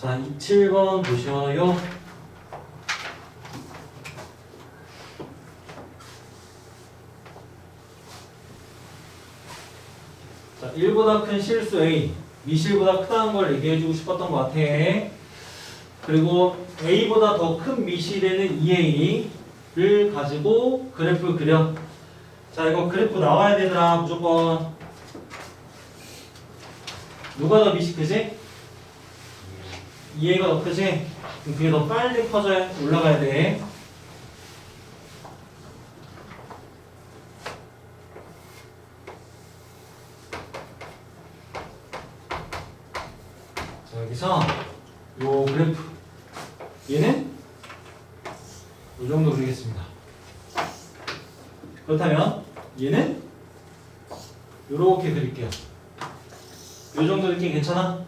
자, 7번 보셔요. 자, 1보다 큰 실수 A, 미실보다 크다는 걸 얘기해주고 싶었던 것 같아. 그리고 A보다 더 큰 미실에는 2A를 가지고 그래프 그려. 자, 이거 그래프 나와야 되더라, 무조건. 누가 더 미실 크지? 2A가 더 크지? 그럼 그게 더 빨리 커져야 올라가야 돼. 자, 여기서 요 그래프 얘는 이 정도 그리겠습니다. 그렇다면 얘는 이렇게 그릴게요. 요 정도 느낌 괜찮아?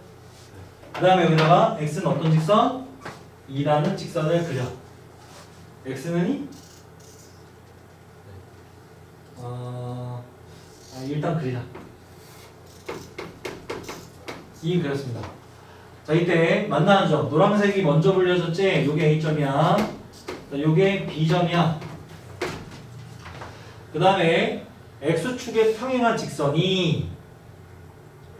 그 다음에 여기다가 x는 어떤 직선? 2라는 직선을 그려. x는 2? 어, 아, 일단 그리자. 2 그렸습니다. 자, 이때 만나는 점. 노란색이 먼저 불려졌지? 요게 A점이야. 자, 요게 B점이야. 그 다음에 X축에 평행한 직선이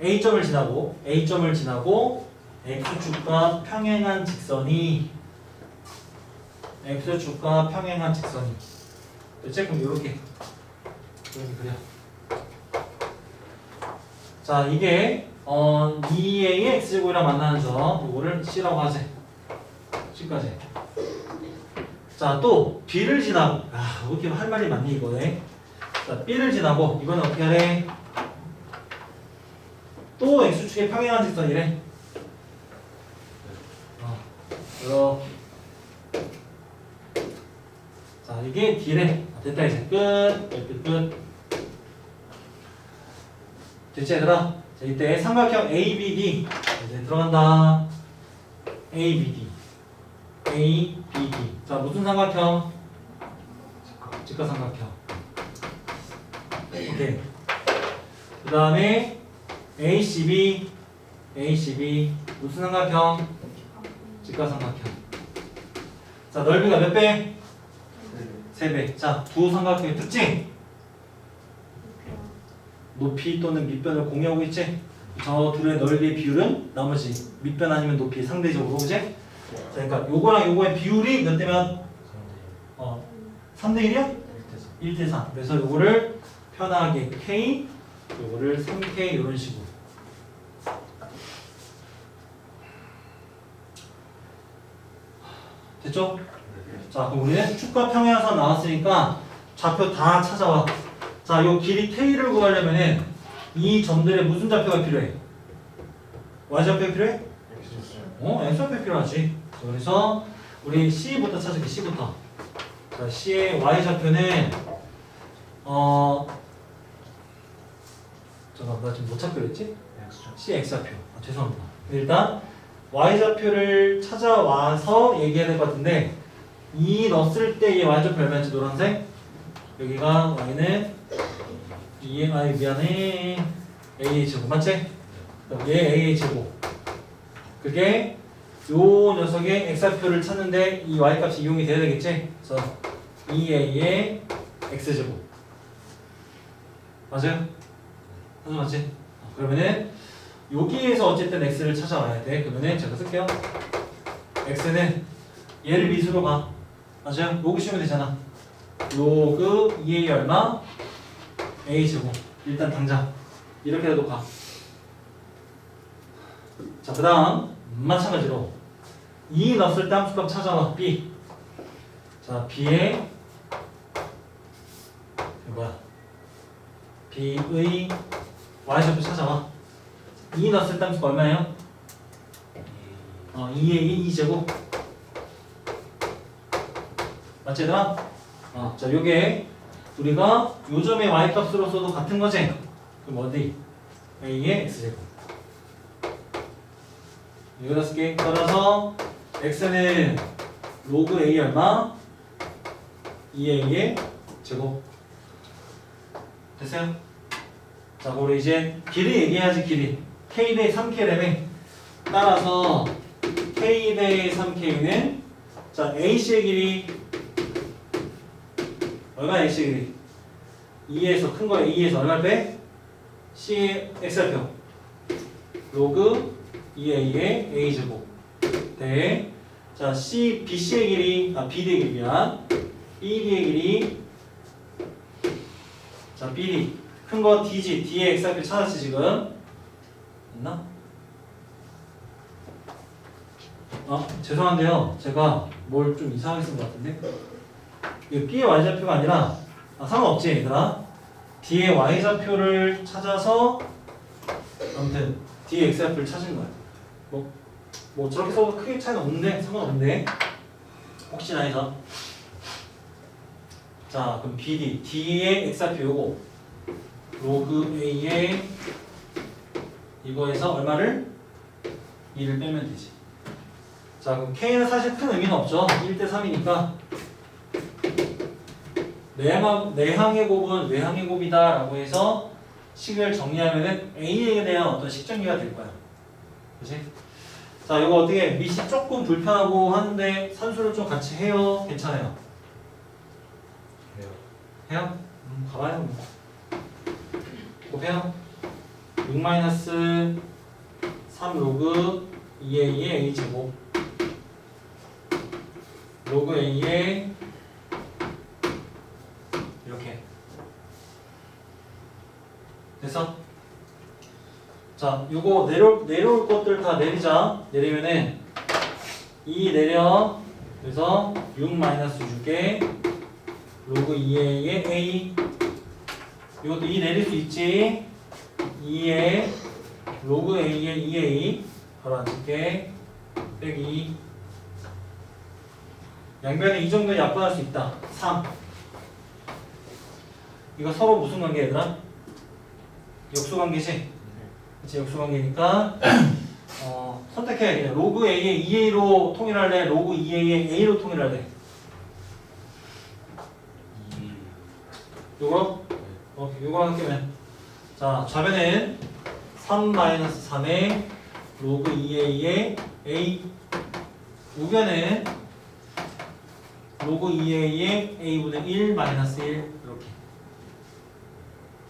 A점을 지나고 A점을 지나고 X축과 평행한 직선이 X축과 평행한 직선이? 그럼 이렇게 이렇게 그려 자 이게 어 2A의 X제곱이랑 만나는 점 이거를 C라고 하지 C까지 자 또 B를 지나고 아 이렇게 할 말이 많니 이거에 자 B를 지나고 이거는 어떻게 하래? 또 x축에 평행한 직선이래. 어, 이렇게. 자, 이게 D래. 아, 됐다 이제 끝. 끝, 끝. 됐지 얘들아? 자, 이때 삼각형 ABD 이제 들어간다. ABD. ABD. 자, 무슨 삼각형? 직각삼각형. 오케이. 그 다음에 ACB, ACB 무슨 삼각형? 직각삼각형. 자 넓이가 몇 배? 세 배. 자 두 삼각형의 특징. 높이 또는 밑변을 공유하고 있지? 저 둘의 넓이의 비율은 나머지 밑변 아니면 높이 상대적으로 그지? 자 그러니까 요거랑 요거의 비율이 몇 대면 어 3대 1이야? 1대 3. 그래서 요거를 편하게 K 요거를 3K 이런 식으로 됐죠? 자 그럼 우리는 축과 평행선 나왔으니까 좌표 다 찾아와 자 요 길이 K를 구하려면은 이 점들의 무슨 좌표가 필요해? Y좌표 필요해? 어? X좌표 필요하지 그래서 우리 C부터 찾을게 C부터 자 C의 Y좌표는 어 잠깐 나 지금 못 찾기로 했지? C X좌표 아, 죄송합니다 일단 Y좌표를 찾아와서 얘기해야 될 것 같은데 이 넣었을 때이 Y좌표 얼마인지 노란색 여기가 Y는 2의 아이 미안해 A 제곱 맞지? 얘 A 제곱 그게 요 녀석의 X좌표를 찾는데 이 Y값이 이용이 돼야 되겠지? 그래서 2A의 X제곱 맞아요? 맞아 맞지? 어, 그러면은 여기에서 어쨌든 x를 찾아와야 돼. 그러면은 제가 쓸게요. x는 얘를 미수로 가. 맞아요? 로그 씌우면 되잖아. 로그 2a 얼마? a 제곱. 일단 당장 이렇게라도 가. 자, 그다음 마찬가지로 2 넣었을 때 함수값 찾아와. b. 자, b의 뭐야? b의 y좌표 찾아와. 2 넣었을 때 함수가 얼마예요? 어, 2의 2제곱. 맞지, 얘들아? 어, 자, 요게 우리가 요점의 y값으로서도 같은 거지? 그럼 어디? a의 x제곱. 여기다 쓸게. 따라서 x는 로그 a 얼마? 2a의 제곱. 됐어요? 자, 우리 이제 길이 얘기해야지 길이. k 대 3k라며 따라서 K 대 3K는 자 A씨의 길이 얼마 길이 2에서 큰거 A에서 얼마 빼? C의 X표 로그 2A의 A제곱 대 자, C, BC의 길이, 아, BD의 길이 미안. BD의 길이, 자, BD. 큰 거 DG, D의 X좌표 찾았지, 지금? 됐나? 아, 죄송한데요. 제가 뭘 좀 이상하게 쓴 것 같은데? 이거 B의 Y좌표가 아니라, 아, 상관없지, 얘들아. D의 Y좌표를 찾아서, 아무튼, D의 X좌표를 찾은 거야. 뭐, 뭐 저렇게 써도 크게 차이는 없는데 상관없는데 혹시나 해서. 자 그럼 BD D의 X좌표 요거. 로그 A의 이거에서 얼마를? 2를 빼면 되지. 자 그럼 K는 사실 큰 의미는 없죠. 1대 3이니까 내항, 내항의 곱은 외항의 곱이다 라고 해서 식을 정리하면은 A에 대한 어떤 식정리가 될 거야 그치? 자, 이거 어떻게 밑이 조금 불편하고 하는데 산수를 좀 같이 해요? 괜찮아요? 해요. 해요? 음, 가봐요. 뭐. 곱해요. 6 마이너스 3 로그 2a의 a 제곱 로그 a의 이렇게 됐어? 자, 요거 내려 내려올 것들 다 내리자. 내리면은 2 내려. 그래서 6 마이너스 6개 로그 2a의 a 이것도 2 내릴 수 있지. 2에 로그 a의 2a 바로 앉을게. 빼기 양변에 이 정도 약분할 수 있다. 3 이거 서로 무슨 관계 얘들아? 역수 관계지? 그치 역수 관계니까 어, 선택해야 돼. 로그 a의 2a로 통일할래? 로그 2a의 a로 통일할래? 이 요거? 어, 요거 함께면 자 좌변은 3-3의 로그 2a의 a 우변은 로그 2a의 a분의 1 마이너스 1 이렇게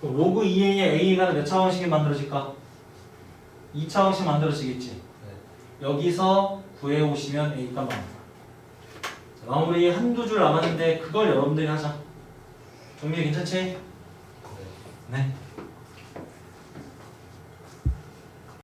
로그 2a의 a가 몇 차원씩 만들어질까? 2차원씩 만들어지겠지 여기서 구해오시면 a가 나옵니다 자, 마무리 한두 줄 남았는데 그걸 여러분들이 하자 정리 괜찮지? 네. 네